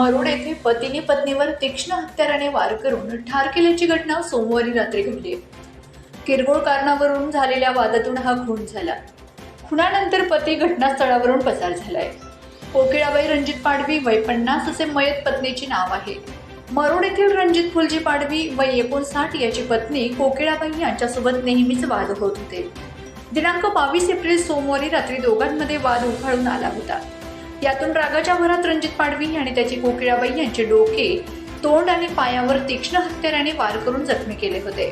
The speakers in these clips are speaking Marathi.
मरुड येथे पतीने पत्नीवर तीक्ष्ण हत्याराने वार करून ठार केल्याची घटना सोमवारी रात्री घडली. किरकोळ कारणावरून झालेल्या वादातून हा खून झाला. खुनानंतर पती घटनास्थळावरून पसार झालाय. कोकिळाबाई रणजित पाडवी वय पन्नास असे मयत पत्नीचे नाव आहे. मरुड येथील रणजित फुलजी पाडवी वय एकोणसाठ याची पत्नी कोकिळाबाई यांच्यासोबत नेहमीच वाद होत होते. दिनांक बावीस एप्रिल सोमवारी रात्री दोघांमध्ये वाद उफाळून आला होता. यातून रागाच्या भरात रणजित पाडवी आणि त्याची कोकिळाबाई यांचे डोके तोंड आणि पायावर तीक्ष्ण हत्याराने वार करून जखमी केले होते.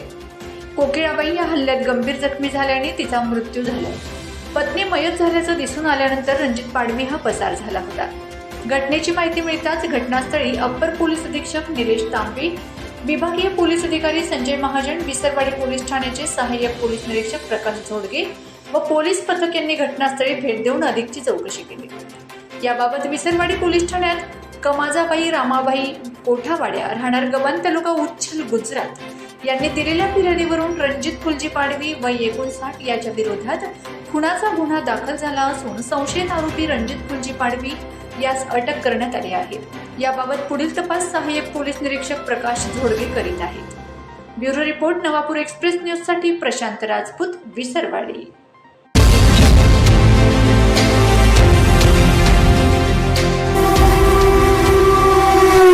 कोकिळाबाई या हल्ल्यात गंभीर जखमी झाल्याने तिचा मृत्यू झाला. पत्नी मयत झाल्याचं दिसून आल्यानंतर रणजित पाडवी हा पसार झाला होता. घटनेची माहिती मिळताच घटनास्थळी अप्पर पोलीस अधीक्षक निलेश तांबे विभागीय पोलीस अधिकारी संजय महाजन विसरवाडी पोलीस ठाण्याचे सहाय्यक पोलीस निरीक्षक प्रकाश झोडगे व पोलीस पथक यांनी घटनास्थळी भेट देऊन अधिकची चौकशी केली. याबाबत विसरवाडी पोलीस ठाण्यात कमाजाबाई रामाबाई कोठावाड्या राहणार गबन तालुका उच्छल गुजरात. यांनी दिलेल्या फिर्यादीवरून रणजित फुलजी पाडवी व एकोणसाठ याच्या विरोधात खुनाचा गुन्हा दाखल झाला असून संशयित आरोपी रणजित फुलजी पाडवी यास अटक करण्यात आली आहे. याबाबत पुढील तपास सहाय्यक पोलीस निरीक्षक प्रकाश झोडगे करीत आहेत. ब्युरो रिपोर्ट नवापूर एक्सप्रेस न्यूजसाठी प्रशांत राजपूत विसरवाडी.